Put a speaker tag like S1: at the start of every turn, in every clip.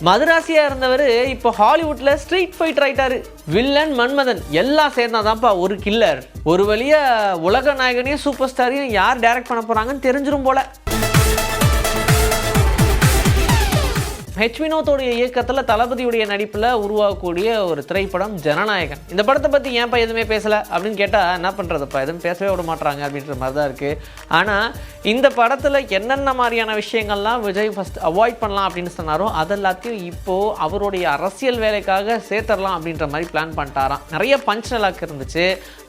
S1: மதுராசியா இருந்தவர் இப்போ ஹாலிவுட்ல ஸ்ட்ரீட் ஃபைட்டர் ஆயிட்டாரு வில்லன் மன்மதன் எல்லாம் சேர்ந்தாதான்ப்பா ஒரு கில்லர் ஒரு வழியா உலக நாயகனையும் சூப்பர் ஸ்டாரையும் யார் டைரக்ட் பண்ண போறாங்கன்னு தெரிஞ்சிடும் போல. ஹெச் வினோத்தோடைய இயக்கத்தில் தளபதியுடைய நடிப்பில் உருவாகக்கூடிய ஒரு திரைப்படம் ஜனநாயகன். இந்த படத்தை பற்றி ஏன்ப்பா எதுவுமே பேசலை? அப்படின்னு கேட்டால் என்ன பண்ணுறதுப்பா எதுவும் பேசவே விட மாட்டாங்க அப்படின்ற மாதிரி தான் இருக்குது ஆனால் இந்த படத்தில் என்னென்ன மாதிரியான விஷயங்கள்லாம் விஜய் ஃபஸ்ட் அவாய்ட் பண்ணலாம் அப்படின்னு சொன்னாரோ அது எல்லாத்தையும் இப்போது அவருடைய அரசியல் வேலைக்காக சேர்த்துடலாம் அப்படின்ற மாதிரி பிளான் பண்ணிட்டாராம். நிறைய பஞ்ச் நிலாக் இருந்துச்சு.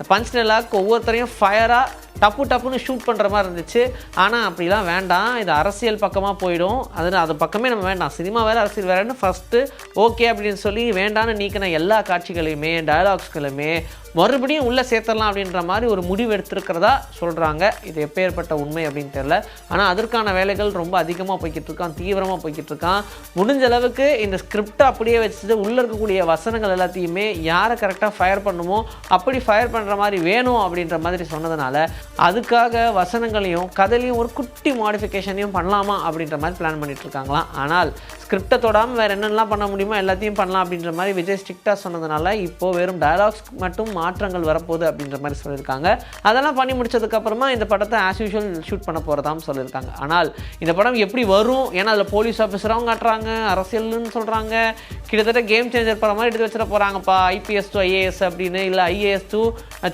S1: பஞ்ச் நிலாக் ஒவ்வொருத்தரையும் ஃபயராக டப்பு டப்புன்னு ஷூட் பண்ணுற மாதிரி இருந்துச்சு. ஆனால் அப்படிலாம் வேண்டாம். இது அரசியல் பக்கமாக போயிடும். அது அது பக்கமே நம்ம வேண்டாம். சினிமா வேறு அரசியல் வேறுன்னு ஃபஸ்ட்டு ஓகே அப்படின்னு சொல்லி வேண்டான்னு நீக்கின எல்லா காட்சிகளையுமே டயலாக்ஸ்களுமே மறுபடியும் உள்ளே சேர்த்துடலாம் அப்படின்ற மாதிரி ஒரு முடிவு எடுத்திருக்கிறதா சொல்கிறாங்க இது எப்பேற்பட்ட உண்மை அப்படின்னு தெரில ஆனால் அதற்கான வேலைகள் ரொம்ப அதிகமாக போய்கிட்டு இருக்கான் தீவிரமாக போய்கிட்டு இருக்கான். முடிஞ்ச அளவுக்கு இந்த ஸ்கிரிப்டை அப்படியே வச்சுட்டு உள்ளே இருக்கக்கூடிய வசனங்கள் எல்லாத்தையுமே யாரை கரெக்டாக ஃபயர் பண்ணுமோ அப்படி ஃபயர் பண்ணுற மாதிரி வேணும் அப்படின்ற மாதிரி சொன்னதுனால அதுக்காக வசனங்களையும் கதையிலையும் ஒரு குட்டி மாடிஃபிகேஷனையும் பண்ணலாமா அப்படின்ற மாதிரி பிளான் பண்ணிட்டு இருக்காங்களாம். ஆனால் ஸ்கிரிப்டை தொடாமல் வேறு என்னென்னலாம் பண்ண முடியுமோ எல்லாத்தையும் பண்ணலாம் அப்படின்ற மாதிரி விஜய் ஸ்ட்ரிக்டாக சொன்னதுனால இப்போது வெறும் டயலாக்ஸ் மட்டும் மாற்றங்கள் வரப்போகுது அப்படின்ற மாதிரி சொல்லியிருக்காங்க. அதெல்லாம் பண்ணி முடிச்சதுக்கப்புறமா இந்த படத்தை ஆஸ் யூஷுவல் ஷூட் பண்ண போகிறதாம் சொல்லியிருக்காங்க. ஆனால் இந்த படம் எப்படி வரும்? ஏன்னா அதில் போலீஸ் ஆஃபீஸராகவும் காட்டுறாங்க அரசியல்னு சொல்கிறாங்க கிட்டத்தட்ட கேம் சேஞ்சர் படம் மாதிரி எடுத்து வச்சிட போகிறாங்கப்பா ஐபிஎஸ் டூ ஐஏஎஸ் அப்படின்னு இல்லை ஐஏஎஸ் டூ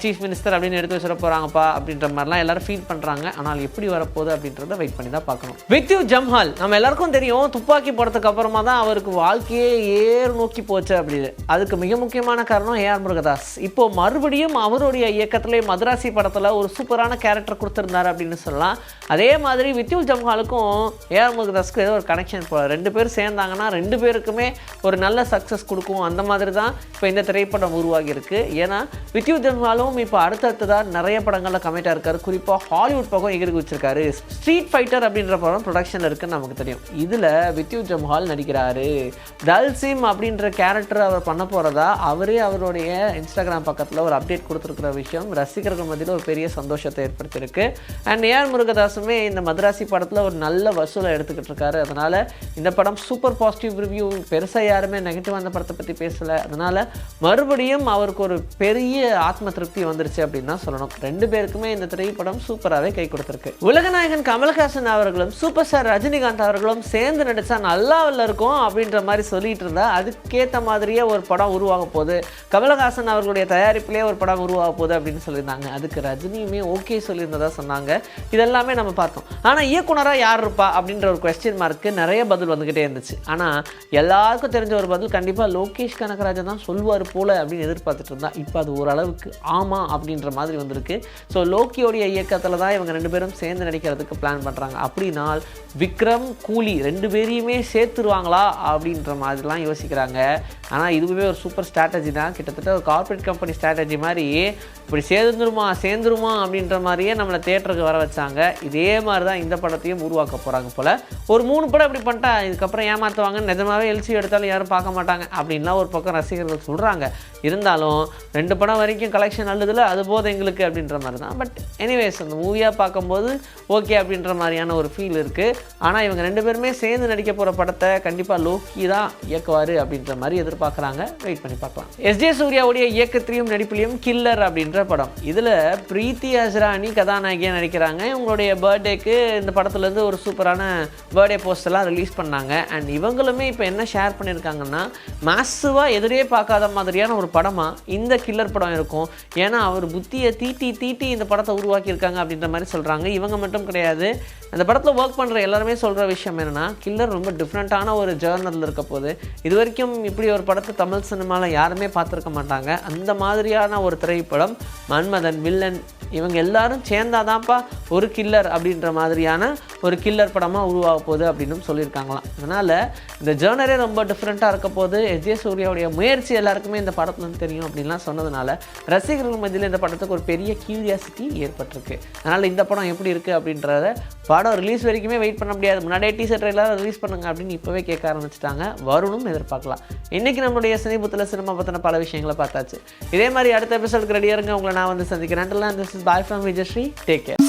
S1: சீஃப் மினிஸ்டர் அப்படின்னு எடுத்து வச்சிட போகிறாங்கப்பா அப்படின்ற மாதிரிலாம் எல்லாரும் ஃபீல் பண்ணுறாங்க ஆனால் எப்படி வரப்போகுது அப்படின்றத வெயிட் பண்ணி தான் பார்க்கணும். வித் யூ ஜம்ஹால் நம்ம எல்லாருக்கும் தெரியும் துப்பாக்கி படத்துக்கு அதுக்கப்புறமா தான் அவருக்கு வாழ்க்கையே ஏர் நோக்கி போச்சு அப்படின்னு. அதுக்கு மிக முக்கியமான காரணம் ஏஆர் முருகதாஸ். இப்போ மறுபடியும் அவருடைய இயக்கத்திலே மதராசி படத்தில் ஒரு சூப்பரான கேரக்டர் கொடுத்துருந்தாரு அப்படின்னு சொல்லலாம். அதே மாதிரி வித்யுல் ஜம்ஹாலுக்கும் ஏஆர் முருகதாஸ்க்கு ஏதோ ஒரு கனெக்ஷன் போல ரெண்டு பேர் சேர்ந்தாங்கன்னா ரெண்டு பேருக்குமே ஒரு நல்ல சக்ஸஸ் கொடுக்கும். அந்த மாதிரி தான் இப்போ இந்த திரைப்படம் உருவாகியிருக்கு. ஏன்னா வித்யுல் ஜம்ஹாலும் இப்போ அடுத்தடுத்ததாக நிறைய படங்களில் கமிட்டாக இருக்கார். குறிப்பாக ஹாலிவுட் பக்கம் எகிரி வச்சிருக்காரு ஸ்ட்ரீட் ஃபைட்டர் அப்படின்ற படம் ப்ரொடக்ஷனில் இருக்குன்னு நமக்கு தெரியும். இதில் வித்யுல் ஜம்ஹால் நடிக்கிறாரு. டல்சிம் அப்படின்ற கேரக்டர் அவர் பண்ண போகிறதா அவரே அவருடைய இன்ஸ்டாகிராம் பக்கத்தில் ஒரு அப்டேட் கொடுத்துருக்கிற விஷயம். ரசிகர்கள் மத்தியில் ஒரு பெரிய சந்தோஷத்தை ஏற்படுத்தியிருக்கு. அண்ட் ஏஆர் முருகதாசுமே இந்த மதராசி படத்தில் ஒரு நல்ல வசூலை எடுத்துக்கிட்டு இருக்காரு. அதனால் இந்த படம் சூப்பர் பாசிட்டிவ் ரிவ்யூ பெருசாக யாருமே நெகட்டிவ் அந்த படத்தை பற்றி பேசலை. அதனால் மறுபடியும் அவருக்கு ஒரு பெரிய ஆத்ம திருப்தி வந்துருச்சு அப்படின்னு தான் சொல்லணும். ரெண்டு பேருக்குமே இந்த திரைப்படம் சூப்பராகவே கை கொடுத்துருக்கு. உலகநாயகன் கமல்ஹாசன் அவர்களும் சூப்பர் ஸ்டார் ரஜினிகாந்த் அவர்களும் சேர்ந்து நடித்தா நல்லா இருக்கும் அப்படின்ற மாதிரி சொல்லிட்டு இருந்தா அதுக்கேற்ற மாதிரியே ஒரு படம் உருவாக போகுது. கமலஹாசன் அவர்களுடைய தயாரிப்பிலே ஒரு படம் உருவாக போகுது அப்படின்னு சொல்லியிருந்தாங்க. அதுக்கு ரஜினியுமே ஓகே சொல்லியிருந்ததா சொன்னாங்க. இதெல்லாமே நம்ம பார்த்தோம். ஆனால் இயக்குனராக யார் இருப்பா அப்படின்ற ஒரு கொஸ்டின் மார்க்கு நிறைய பதில் வந்துக்கிட்டே இருந்துச்சு. ஆனால் எல்லாருக்கும் தெரிஞ்ச ஒரு பதில் கண்டிப்பாக லோகேஷ் கனகராஜன் தான் சொல்வார் போல அப்படின்னு எதிர்பார்த்துட்டு இருந்தா இப்போ அது ஓரளவுக்கு ஆமாம் அப்படின்ற மாதிரி வந்திருக்கு. ஸோ லோக்கியோடைய இயக்கத்தில் தான் இவங்க ரெண்டு பேரும் சேர்ந்து நடிக்கிறதுக்கு பிளான் பண்ணுறாங்க அப்படின்னா விக்ரம் கூலி ரெண்டு பேரையுமே சேர்த்து சேர்த்துருவாங்களா அப்படின்ற மாதிரிலாம் யோசிக்கிறாங்க. ஆனால் இதுவுமே ஒரு சூப்பர் ஸ்ட்ராட்டஜி தான். கிட்டத்தட்ட ஒரு கார்ப்பரேட் கம்பெனி ஸ்ட்ராட்டஜி மாதிரி இப்படி சேர்ந்துருமா சேர்ந்துருமா அப்படின்ற மாதிரியே நம்மளை தேட்டருக்கு வர வச்சாங்க. இதே மாதிரி தான் இந்த படத்தையும் உருவாக்க போகிறாங்க போல். ஒரு மூணு படம் இப்படி பண்ணிட்டா இதுக்கப்புறம் ஏமாற்றுவாங்க நிஜமாவே எல்சி எடுத்தாலும் யாரும் பார்க்க மாட்டாங்க அப்படின்லாம் ஒரு பக்கம் ரசிகர்கள் சொல்கிறாங்க இருந்தாலும் ரெண்டு படம் வரைக்கும் கலெக்ஷன் நல்லதில்ல அது போதும் எங்களுக்கு அப்படின்ற மாதிரி தான் பட் எனிவேஸ் அந்த மூவியாக பார்க்கும்போது ஓகே அப்படின்ற மாதிரியான ஒரு ஃபீல் இருக்குது ஆனால் இவங்க ரெண்டு பேருமே சேர்ந்து நடிக்க போகிற படத்தை கண்டிப்பாக லோக்கி தான் இயக்குவார் அப்படின்ற மாதிரி எதிர்பார்க்குறாங்க. வெயிட் பண்ணி பார்க்கலாம். எஸ்ஜே சூர்யாவுடைய இயக்கத்திலையும் நடிப்புலையும் கில்லர் அப்படின்ற படம். இதில் பிரீத்தி ஹஸ்ரானி கதாநாயகியாக நடிக்கிறாங்க. இவங்களுடைய பர்த்டேக்கு இந்த படத்துலேருந்து ஒரு சூப்பரான பர்த்டே போஸ்டெல்லாம் ரிலீஸ் பண்ணாங்க. அண்ட் இவங்களுமே இப்போ என்ன ஷேர் பண்ணியிருக்காங்கன்னா மாசுவாக எதிரே பார்க்காத மாதிரியான ஒரு படமாக இந்த கில்லர் படம் இருக்கும். ஏன்னா அவர் புத்தியை தீட்டி தீட்டி இந்த படத்தை உருவாக்கியிருக்காங்க அப்படின்ற மாதிரி சொல்கிறாங்க இவங்க மட்டும் கிடையாது. அந்த படத்தில் ஒர்க் பண்ணுற எல்லாருமே சொல்கிற விஷயம் என்னென்னா கில்லர் ரொம்ப டிஃப்ரெண்ட்டான ஒரு ஜேர்னலில் இருக்க போது இது வரைக்கும் இப்படி ஒரு படத்தை தமிழ் சினிமாவில் யாருமே பார்த்துருக்க மாட்டாங்க. அந்த மாதிரியான ஒரு திரைப்படம் மன்மதன் வில்லன் இவங்க எல்லாரும் சேர்ந்தாதான்ப்பா ஒரு கில்லர் அப்படின்ற மாதிரியான ஒரு கில்லர் படமாக உருவாக போகுது அப்படின்னு சொல்லியிருக்காங்களாம். அதனால் இந்த ஜேர்னரே ரொம்ப டிஃப்ரெண்ட்டாக இருக்க போது எஸ். ஜே. சூர்யாவுடைய முயற்சி எல்லாருக்குமே இந்த படத்துல தெரியும் அப்படின்லாம் சொன்னதுனால ரசிகர்கள் மத்தியில் இந்த படத்துக்கு ஒரு பெரிய கியூரியாசிட்டி ஏற்பட்டிருக்கு. அதனால் இந்த படம் எப்படி இருக்குது அப்படின்றத படம் ரிலீஸ் வரைக்குமே வெயிட் பண்ண முடியாது. முன்னாடியே டீசர் ட்ரெயிலர் ரிலீஸ் பண்ணுங்க அப்படின்னு இப்போவே கேட்க ஆரம்பிச்சிட்டாங்க. வருணும் எதிர்பார்க்கலாம். இன்றைக்கி நம்மளுடைய சினிபுத்தில் சினிமா பற்றின பல விஷயங்களை பார்த்தாச்சு. இதே மாதிரி அடுத்த எபிசோடுக்கு ரெடியாக இருங்க. உங்களை நான் வந்து சந்திக்கிறேன். Bye from Vijayashree. Take care.